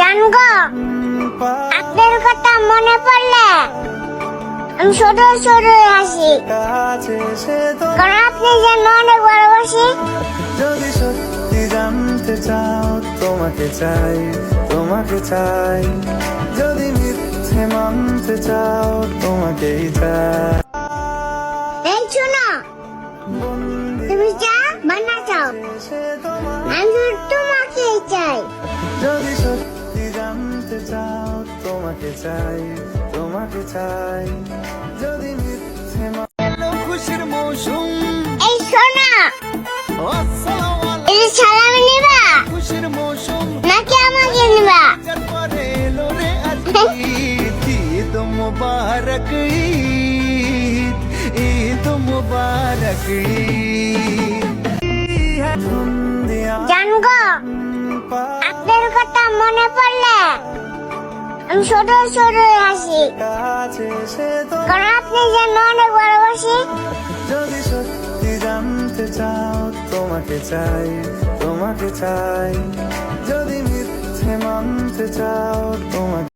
জানগো আপনার কথা মনে পড়লে আমি ছোট ছোট আসি কারণ আপনি যেন অনেক ভালোবাসি। যদি সত্যি জানতে চাও তোমাকে চাই তোমাকে চাই। যদি মিথ্যে মানতে চাও তোমাকেই চাই। এই শোনো তুমি যা বানা চাও আমি যদি সত্যি জানতে চাও তোমাকে চাই তোমাকে চাই। যদি মিথ্যে মানো খুশির মৌসুম এই সালামি নিবা? খুশির মৌসুম নাকি আমাকে নিবা? পরে এলো রে ঈদ ঈদ মুবারক ঈদ ঈদ মুবারক ঈদ। মনে পড়লে আমি ছোট ছোট আসি কারণ আপনি যেন অনেক ভালোবাসি। যদি সত্যি জানতে চাও, তোমাকে চাই তোমাকে চাই। যদি মিথ্যে মানতে চাও, তোমাকে